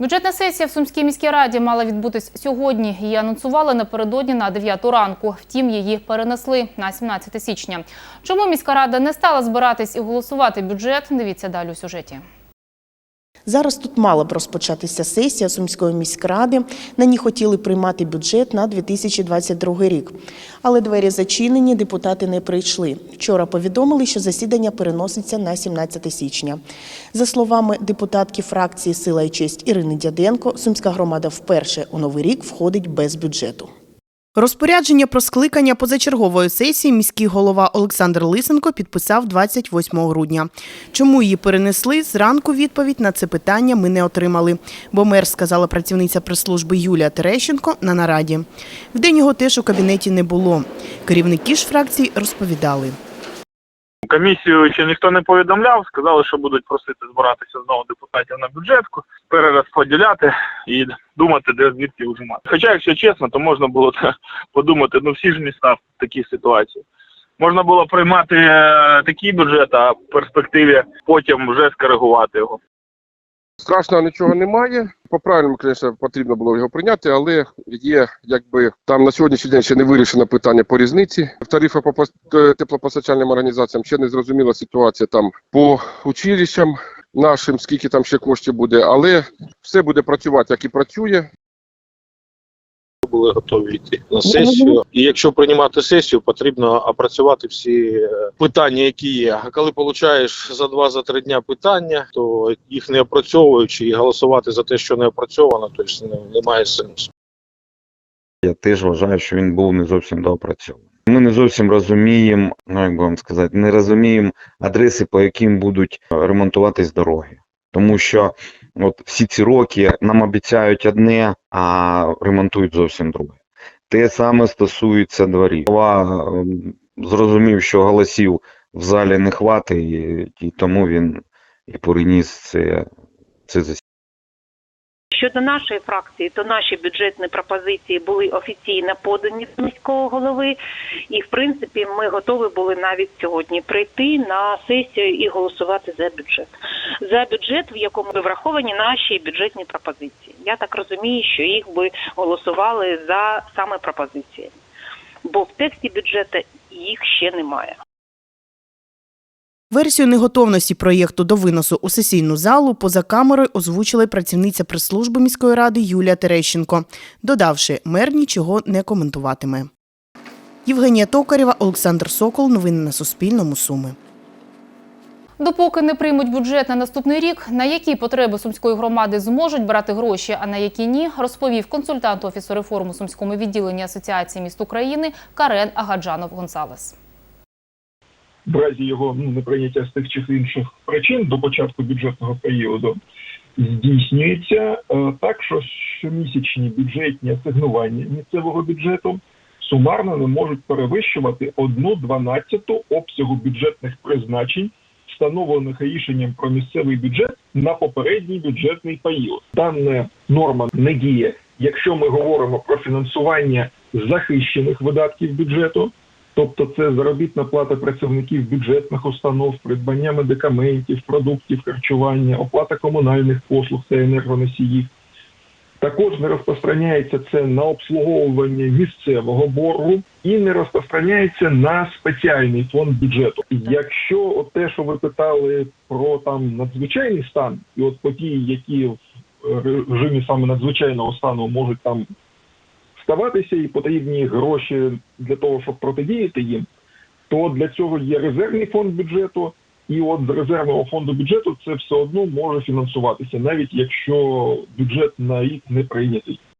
Бюджетна сесія в Сумській міській раді мала відбутись сьогодні. Її анонсували напередодні на 9 ранку. Втім, її перенесли на 17 січня. Чому міська рада не стала збиратись і голосувати бюджет? Дивіться далі у сюжеті. Зараз тут мала б розпочатися сесія Сумської міськради. На ній хотіли приймати бюджет на 2022 рік. Але двері зачинені, депутати не прийшли. Вчора повідомили, що засідання переноситься на 17 січня. За словами депутатки фракції Сила і честь Ірини Дяденко, Сумська громада вперше у новий рік входить без бюджету. Розпорядження про скликання позачергової сесії міський голова Олександр Лисенко підписав 28 грудня. Чому її перенесли? Зранку відповідь на це питання ми не отримали, бо мер сказала працівниця прес-служби Юлія Терещенко на нараді. Вдень його теж у кабінеті не було. Керівники ж фракцій розповідали. Комісію ще ніхто не повідомляв. Сказали, що будуть просити збиратися знову депутатів на бюджетку, перерозподіляти і думати, де звідки вжимати. Хоча, якщо чесно, то можна було подумати, ну всі ж міста в такій ситуації. Можна було приймати е, такий бюджет, а в перспективі потім вже скоригувати його. Страшного нічого немає. По правильному, звісно, потрібно було його прийняти, але є, якби там на сьогоднішній день ще не вирішено питання по різниці. В тарифах по е, теплопостачальним організаціям ще не зрозуміла ситуація там по училищам нашим, скільки там ще коштів буде, але все буде працювати, як і працює. Були готові йти на сесію. І якщо приймати сесію, потрібно опрацювати всі е, питання, які є. А коли получаєш за два за три дня питання, то їх не опрацьовуючи і голосувати за те, що не опрацьовано, то есть, ну, немає сенсу. Я теж вважаю, що він був не зовсім доопрацьований. Ми не зовсім розуміємо, ну як би вам сказати, не розуміємо адреси, по яким будуть е, ремонтуватись дороги. Тому що от всі ці роки нам обіцяють одне, а ремонтують зовсім друге. Те саме стосується дворів. Ем, зрозумів, що голосів в залі не хватить, і, тому він і переніс це, це засідання. Щодо нашої фракції, то наші бюджетні пропозиції були офіційно подані до міського голови, і в принципі ми готові були навіть сьогодні прийти на сесію і голосувати за бюджет. За бюджет, в якому враховані наші бюджетні пропозиції. Я так розумію, що їх би голосували за саме пропозиції, бо в тексті бюджету їх ще немає. Версію неготовності проєкту до виносу у сесійну залу поза камерою озвучила працівниця прес-служби міської ради Юлія Терещенко, додавши, мер нічого не коментуватиме. Євгенія Токарєва, Олександр Сокол. Новини на Суспільному. Суми. Допоки не приймуть бюджет на наступний рік, на які потреби сумської громади зможуть брати гроші, а на які ні, розповів консультант офісу реформ у сумському відділенні Асоціації міст України Карен Агаджанов Гонсалес. В разі його ну, неприйняття з тих чи інших причин до початку бюджетного періоду здійснюється е, так, що щомісячні бюджетні асигнування місцевого бюджету сумарно не можуть перевищувати одну дванадцяту обсягу бюджетних призначень, встановлених рішенням про місцевий бюджет на попередній бюджетний період. Дана норма не діє, якщо ми говоримо про фінансування захищених видатків бюджету. Тобто це заробітна плата працівників бюджетних установ, придбання медикаментів, продуктів харчування, оплата комунальних послуг та енергоносіїв. Також не розпространяється це на обслуговування місцевого боргу і не розпространяється на спеціальний фонд бюджету. Якщо от те, що ви питали про там надзвичайний стан, і от події, які в режимі саме надзвичайного стану можуть там ставатися і потрібні гроші для того, щоб протидіяти їм, то для цього є резервний фонд бюджету, і от з резервного фонду бюджету це все одно може фінансуватися, навіть якщо бюджет на рік не прийнятий.